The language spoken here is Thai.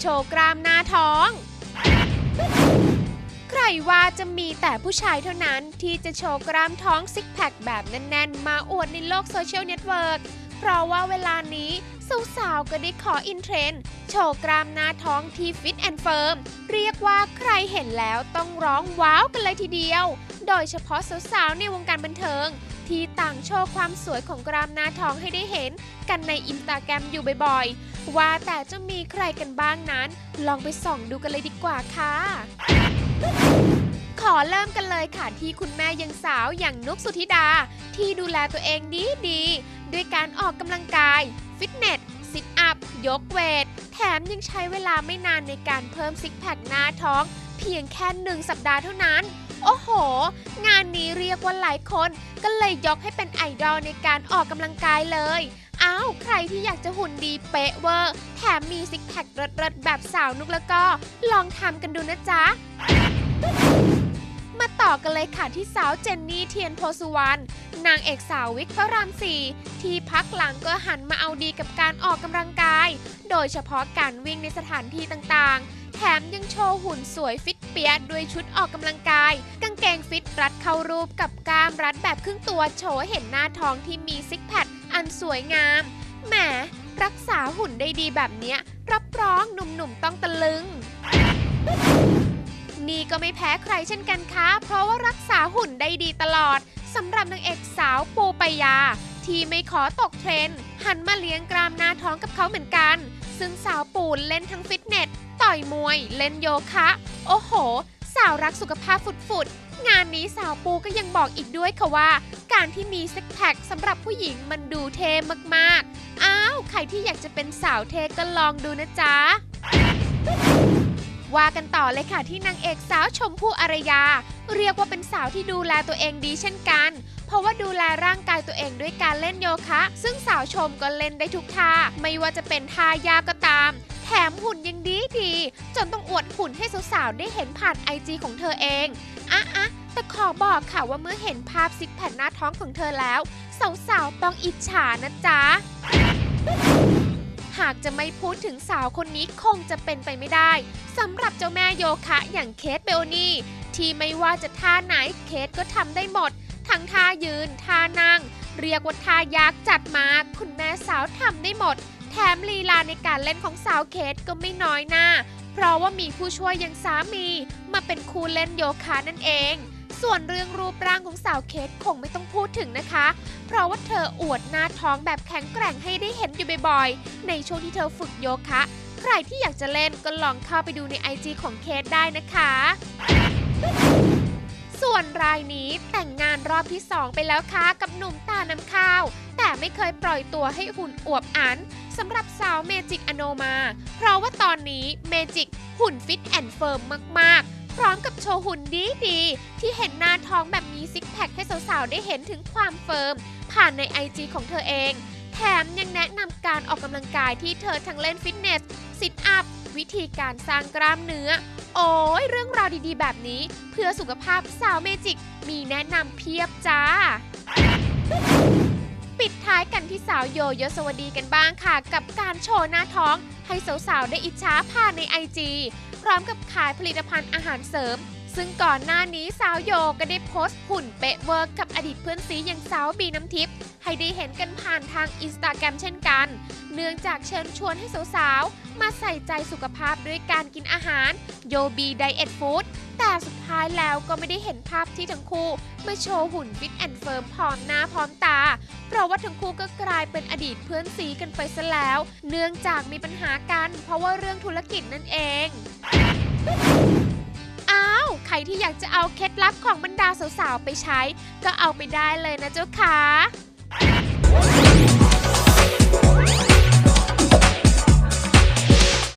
โชว์กล้ามหน้าท้อง ใครว่าจะมีแต่ผู้ชายเท่านั้นที่จะโชว์กล้ามท้องซิกแพคแบบแน่นๆ มาอวดในโลกโซเชียลเน็ตเวิร์กเพราะว่าเวลานี้สาวๆก็ได้ขออินเทรนด์โชว์กล้ามหน้าท้องที่ฟิตแอนด์เฟิร์มเรียกว่าใครเห็นแล้วต้องร้องว้าวกันเลยทีเดียว โดยเฉพาะสาวๆในวงการบันเทิง ที่ต่างโชว์ความสวยของกรามหน้าท้องให้ได้เห็นกันในอินสตาแกรมอยู่บ่อยๆ ว่าแต่จะมีใครกันบ้างนั้น ลองไปส่องดูกันเลยดีกว่าค่ะ ขอเริ่มกันเลยค่ะที่คุณแม่ยังสาวอย่างนุกสุธิดา ที่ดูแลตัวเองดีดีด้วยการออกกำลังกาย ฟิตเนสซิทอัพ ยกเวท แถมยังใช้เวลาไม่นานในการเพิ่มซิกแพคหน้าท้อง เพียงแค่หนึ่งสัปดาห์เท่านั้น โอ้โห งานนี้เรียกว่าหลายคน ก็เลยยกให้เป็นไอดอลในการออกกำลังกายเลย อ้าวใครที่อยากจะหุ่นดีเป๊ะเวอร์แถมมีซิกแพคเริดๆแบบสาวนุกแล้วก็ ลองทำกันดูนะจ๊ะ มาต่อกันเลยค่ะที่สาวเจนนี่เทียนโพสุวรรณนางเอกสาววิกพระรามสี่ที่พักหลังก็หันมาเอาดีกับการออกกำลังกาย โดยเฉพาะการวิ่งในสถานที่ต่างๆ แถมยังโชว์หุ่นสวยฟิตเปียด้วยชุดออกกำลังกาย กางเกงฟิตรัดเข้ารูปกับกล้ามรัดแบบครึ่งตัวโชว์เห็นหน้าท้องที่มีซิกแพค อันสวยงาม แหม รักษาหุ่นได้ดีแบบเนี้ย รับรองหนุ่มๆต้องตะลึง นี่ก็ไม่แพ้ใครเช่นกันค่ะเพราะว่ารักษาหุ่นได้ดีตลอดสำหรับนางเอกสาวปูปยา ที่ไม่ขอตกเทรนด์หันมาเลี้ยงกรามหน้าท้องกับเขาเหมือนกัน ซึ่งสาวปูนเล่นทั้งฟิตเนส ต่อยมวย เล่นโยคะ โอ้โห สาวรักสุขภาพฟุดๆ งานนี้สาวปูก็ยังบอกอีกด้วยค่ะว่า การที่มีซิกแพคสำหรับผู้หญิงมันดูเท่มากๆ อ้าว ใครที่อยากจะเป็นสาวเท่ก็ลองดูนะจ๊ะ ว่ากันต่อเลยค่ะที่นางเอกสาวชมพู่อารยา เรียกว่าเป็นสาวที่ดูแลตัวเองดีเช่นกัน เพราะว่าดูแลร่างกายตัวเองด้วยการเล่นโยคะ ซึ่งสาวชมก็เล่นได้ทุกท่า ไม่ว่าจะเป็นท่ายากก็ตาม แถมหุ่นยังดีดี จนต้องอวดหุ่นให้สาวๆได้เห็นผ่านไอจีของเธอเองอะอะแต่ขอบอกค่ะว่าเมื่อเห็นภาพซิกแพคหน้าท้องของเธอแล้ว สาวๆต้องอิจฉานะจ๊ะหากจะไม่พูดถึงสาวคนนี้คงจะเป็นไปไม่ได้สำหรับเจ้าแม่โยคะอย่างเคทเบลนี่ที่ไม่ว่าจะท่าไหนเคทก็ทำได้หมด ทั้งท่ายืน ท่านั่ง เรียกว่าท่ายากจัดมา คุณแม่สาวทำได้หมด แถมลีลาในการเล่นของสาวเคทก็ไม่น้อยหน้า เพราะว่ามีผู้ช่วยอย่างสามีมาเป็นครูเล่นโยคะนั่นเอง ส่วนเรื่องรูปร่างของสาวเคทคงไม่ต้องพูดถึงนะคะ เพราะว่าเธออวดหน้าท้องแบบแข็งแกร่งให้ได้เห็นอยู่บ่อยๆ ในช่วงที่เธอฝึกโยคะ ใครที่อยากจะเล่นก็ลองเข้าไปดูใน IG ของเคทได้นะคะ ส่วนรายนี้แต่งงานรอบที่2ไปแล้วค่ะกับหนุ่มตาน้ำข้าว แต่ไม่เคยปล่อยตัวให้หุ่นอวบอันสำหรับสาวเมจิกอโนมา เพราะว่าตอนนี้เมจิกหุ่นฟิตแอนด์เฟิร์มมาก ๆพร้อมกับโชว์หุ่นดีดีๆที่เห็นหน้าท้องแบบมีซิกแพคให้สาวๆ ได้เห็นถึงความเฟิร์ม ผ่านใน IG ของเธอเอง ถมยังแนะนำการออกกำลังกายที่เธอทั้งเล่นฟิตเนสซิทอัพ วิธีการสร้างกล้ามเนื้อ โอ้ยเรื่องราวดีๆ แบบนี้เพื่อสุขภาพสาวเมจิก มีแนะนำเพียบจ้า ปิดท้ายกันที่สาวโยโยสวัสดีกันบ้างค่ะ กับการโชว์หน้าท้อง ให้สาวๆ ได้อิจฉาผ่านใน IG พร้อมกับขายผลิตภัณฑ์อาหารเสริม ซึ่งก่อนหน้านี้สาวโยก็ได้โพสต์หุ่นเป๊ะเวอร์กับอดีตเพื่อนซีอย่างสาวบีน้ำทิพย์ให้ได้เห็นกันผ่านทางอินสตาแกรมเช่นกัน เนื่องจากเชิญชวนให้สาวๆ มาใส่ใจสุขภาพด้วยการกินอาหารโยบีไดเอทฟู้ดแต่สุดท้ายแล้วก็ไม่ได้เห็นภาพที่ทั้งคู่มาโชว์หุ่นฟิตแอนด์เฟิร์มพร้อมหน้าพร้อมตา เพราะว่าทั้งคู่ก็กลายเป็นอดีตเพื่อนซีกันไปซะแล้ว เนื่องจากมีปัญหากัน เพราะว่าเรื่องธุรกิจนั่นเอง ครที่อยากจะเอาเคล็ดลับของบรรดาสาวๆไปใช้ ก็เอาไปได้เลยนะเจ้าค่ะ